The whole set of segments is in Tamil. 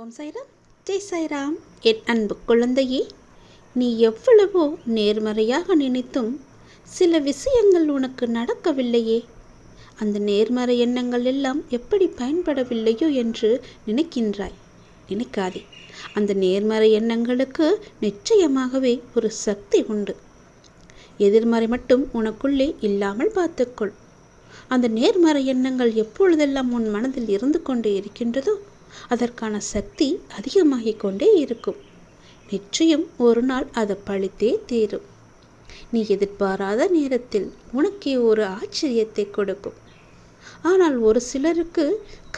ஓம் சாய்ராம் ஜெய் சாய்ராம் என் அன்பு குழந்தையே நீ எவ்வளவோ நேர்மறையாக நினைத்தும் சில விஷயங்கள் உனக்கு நடக்கவில்லையே. அந்த நேர்மறை எண்ணங்கள் எல்லாம் எப்படி பயன்படவில்லையோ என்று நினைக்கின்றாய். நினைக்காதே. அந்த நேர்மறை எண்ணங்களுக்கு நிச்சயமாகவே ஒரு சக்தி உண்டு. எதிர்மறை மட்டும் உனக்குள்ளே இல்லாமல் பார்த்துக்கொள். அந்த நேர்மறை எண்ணங்கள் எப்பொழுதெல்லாம் உன் மனதில் இருந்து கொண்டே இருக்கின்றதோ அதற்கான சக்தி அதிகமாகிக் கொண்டே இருக்கும். நிச்சயம் ஒரு நாள் அது பழித்தே தீரும். நீ எதிர்பாராத நேரத்தில் உனக்கே ஒரு ஆச்சரியத்தை கொடுக்கும். ஆனால் ஒரு சிலருக்கு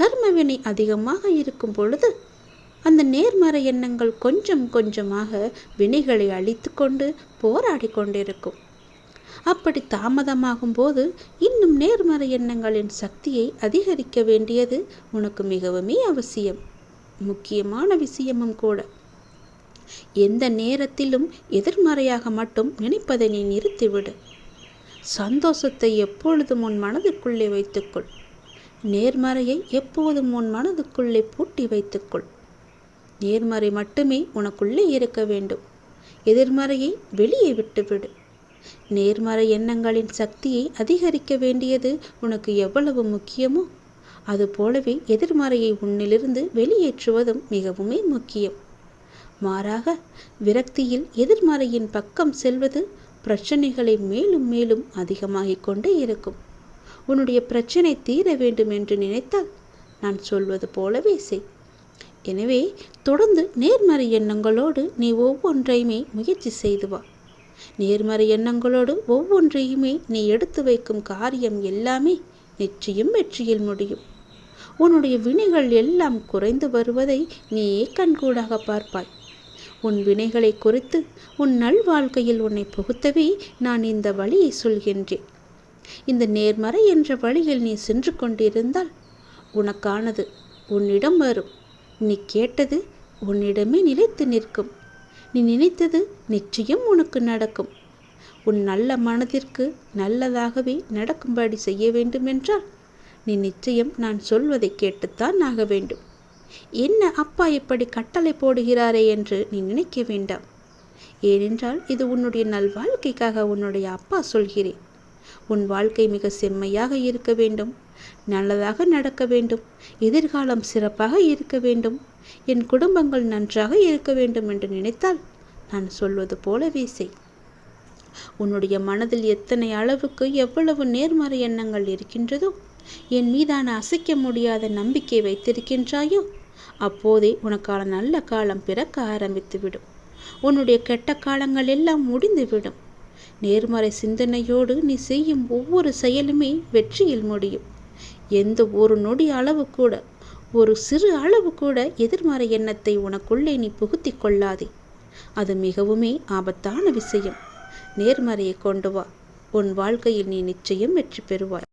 கர்மவினை அதிகமாக இருக்கும் பொழுது அந்த நேர்மறை எண்ணங்கள் கொஞ்சம் கொஞ்சமாக வினைகளை அழித்து கொண்டு போராடி கொண்டிருக்கும் அப்படி தாமதமாகும் போது இன்னும் நேர்மறை எண்ணங்களின் சக்தியை அதிகரிக்க வேண்டியது உனக்கு மிகவுமே அவசியம். முக்கியமான விஷயமும் கூட. எந்த நேரத்திலும் எதிர்மறையாக மட்டும் நினைப்பதை நீ நிறுத்திவிடு. சந்தோஷத்தை எப்பொழுதும் உன் மனதுக்குள்ளே வைத்துக்கொள். நேர்மறையை எப்போதும் உன் மனதுக்குள்ளே பூட்டி வைத்துக்கொள். நேர்மறை மட்டுமே உனக்குள்ளே இருக்க வேண்டும். எதிர்மறையை வெளியே விட்டுவிடு. நேர்மறை எண்ணங்களின் சக்தியை அதிகரிக்க வேண்டியது உனக்கு எவ்வளவு முக்கியமோ? அதுபோலவே எதிர்மறையை உன்னிலிருந்து வெளியேற்றுவதும் மிகவுமே முக்கியம். மாறாக விரக்தியில் எதிர்மறையின் பக்கம் செல்வது பிரச்சனைகளை மேலும் மேலும் அதிகமாகிக் கொண்டே இருக்கும். உன்னுடைய பிரச்சனை தீர வேண்டும் என்று நினைத்தால் நான் சொல்வது போலவே செய். எனவே தொடர்ந்து நேர்மறை எண்ணங்களோடு நீ ஒவ்வொன்றையுமே முயற்சி செய்து வா. நேர்மறை எண்ணங்களோடு ஒவ்வொன்றையுமே நீ எடுத்து வைக்கும் காரியம் எல்லாமே நிச்சயம் வெற்றியில் முடியும். உன்னுடைய வினைகள் எல்லாம் குறைந்து வருவதை நீயே கண்கூடாக பார்ப்பாய். உன் வினைகளை குறித்து உன் நல்வாழ்க்கையில் உன்னை புகுத்தவே நான் இந்த வழியை சொல்கின்றேன். இந்த நேர்மறை என்ற வழியில் நீ சென்று கொண்டிருந்தால் உனக்கானது உன்னிடம் வரும். நீ கேட்டது உன்னிடமே நிலைத்து நிற்கும். நீ நினைத்தது நிச்சயம் உனக்கு நடக்கும். உன் நல்ல மனதிற்கு நல்லதாகவே நடக்கும்படி செய்ய வேண்டுமென்றால் நீ நிச்சயம் நான் சொல்வதை கேட்டுத்தான் ஆக வேண்டும். என்ன அப்பா இப்படி கட்டளை போடுகிறாரே என்று நீ நினைக்க வேண்டாம். ஏனென்றால் இது உன்னுடைய நல்வாழ்க்கைக்காக உன்னுடைய அப்பா சொல்கிறேன். உன் வாழ்க்கை மிக செம்மையாக இருக்க வேண்டும். நல்லதாக நடக்க வேண்டும். எதிர்காலம் சிறப்பாக இருக்க வேண்டும். என் குடும்பங்கள் நன்றாக இருக்க வேண்டும் என்று நினைத்தால் நான் சொல்வது போலவே செய் உன்னுடைய மனதில் எத்தனை அளவுக்கு எவ்வளவு நேர்மறை எண்ணங்கள் இருக்கின்றதோ என் மீதான அசைக்க முடியாத நம்பிக்கை வைத்திருக்கின்றாயோ அப்போதே உனக்கான நல்ல காலம் பிறக்க ஆரம்பித்துவிடும். உன்னுடைய கெட்ட காலங்கள் எல்லாம் முடிந்துவிடும். நேர்மறை சிந்தனையோடு நீ செய்யும் ஒவ்வொரு செயலுமே வெற்றியில் முடியும். எந்த ஒரு நொடி அளவு கூட ஒரு சிறு அளவு கூட எதிர்மறை எண்ணத்தை உனக்குள்ளே நீ புகுத்தி கொள்ளாதே. அது மிகவுமே ஆபத்தான விஷயம். நேர்மறையை கொண்டு வா. உன் வாழ்க்கையில் நீ நிச்சயம் வெற்றி பெறுவாய்.